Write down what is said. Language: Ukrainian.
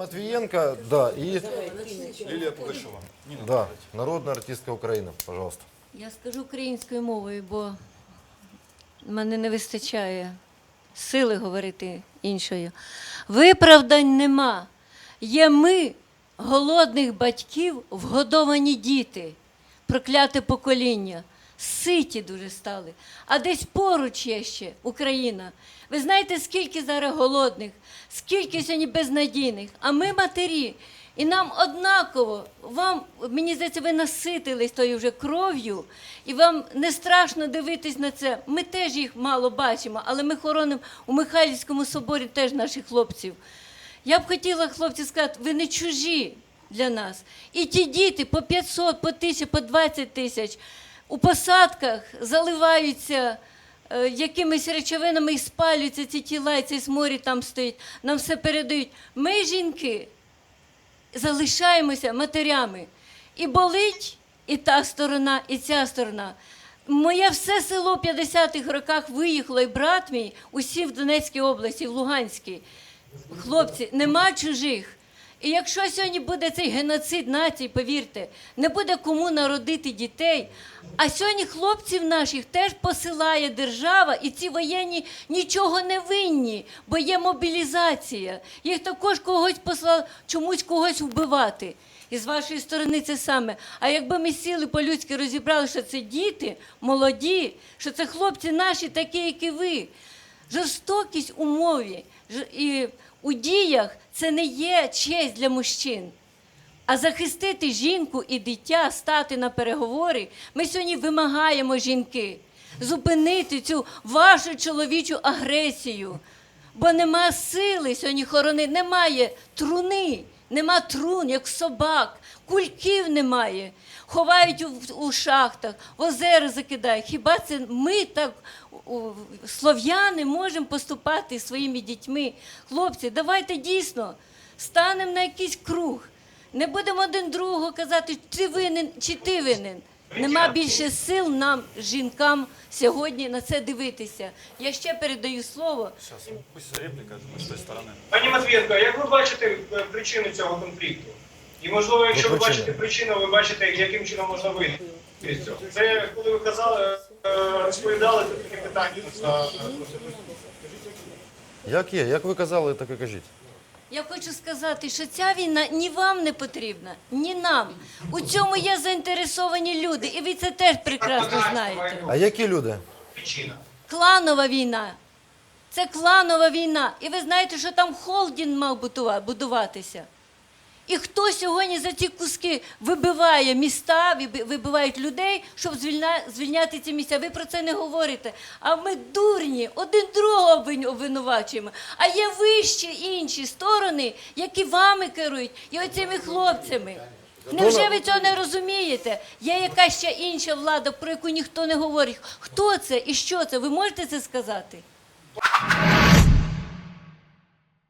Матвиенко, да, и Лілія Пугачова. Ніна, да, народная артистка Украины, пожалуйста. Я скажу українською мовою, бо мене не вистачає сили говорити іншою. Виправдань нема. Є ми, голодних батьків, вгодовані діти, прокляте покоління. Ситі дуже стали. А десь поруч є ще Україна. Ви знаєте, скільки зараз голодних, скільки сьогодні безнадійних, а ми матері. І нам однаково, вам, мені здається, ви наситились тою вже кров'ю, і вам не страшно дивитись на це. Ми теж їх мало бачимо, але ми хоронимо у Михайлівському соборі теж наших хлопців. Я б хотіла, хлопці, сказати, ви не чужі для нас. І ті діти по 500, по тисячі, по 20 тисяч у посадках заливаються е, якимись речовинами і спалюються ці тіла, і цей сморі там стоїть. Нам все передають. Ми, жінки, залишаємося матерями. І болить і та сторона, і ця сторона. Моє все село в 50-х роках виїхало, і брат мій усі в Донецькій області, в Луганській. Хлопці, нема чужих. І якщо сьогодні буде цей геноцид націй, повірте, не буде кому народити дітей. А сьогодні хлопців наших теж посилає держава, і ці воєнні нічого не винні, бо є мобілізація. Їх також когось послали, чомусь когось вбивати. І з вашої сторони це саме. А якби ми сіли по-людськи розібрали, що це діти молоді, що це хлопці наші, такі, як і ви. Жорстокість у мові і у діях це не є честь для мужчин. А захистити жінку і дитя, стати на переговори, ми сьогодні вимагаємо жінки зупинити цю вашу чоловічу агресію. Бо нема сили сьогодні хоронити, немає труни, нема трун, як собак, кульків немає. Ховають у, у шахтах, озера закидають. Хіба це ми так, слов'яни, можемо поступати своїми дітьми? Хлопці, давайте дійсно станемо на якийсь круг. Не будемо один другого казати, ти винен чи ти винен. Нема більше сил нам, жінкам, сьогодні на це дивитися. Я ще передаю слово. Зараз, пусть репліка з тої сторони. Пані Матвієнко, як ви бачите е, причину цього конфлікту? І можливо, якщо ви бачите причину, ви бачите, яким чином можна вийти з цього. Це коли ви казали, е, розповідали таке питання. Як є, як ви казали, так і кажіть. Я хочу сказати, що ця війна ні вам не потрібна, ні нам. У цьому є заінтересовані люди, і ви це теж прекрасно знаєте. А які люди? Кланова війна. Це кланова війна. І ви знаєте, що там холдінг мав будува- будуватися. І хто сьогодні за ці куски вибиває міста, вибивають людей, щоб звільня- звільняти ці місця? Ви про це не говорите. А ми дурні, один другого обвин- обвинувачуємо. А є вищі інші сторони, які вами керують, і оцими хлопцями. Невже ви цього не розумієте? Є якась ще інша влада, про яку ніхто не говорить. Хто це і що це? Ви можете це сказати?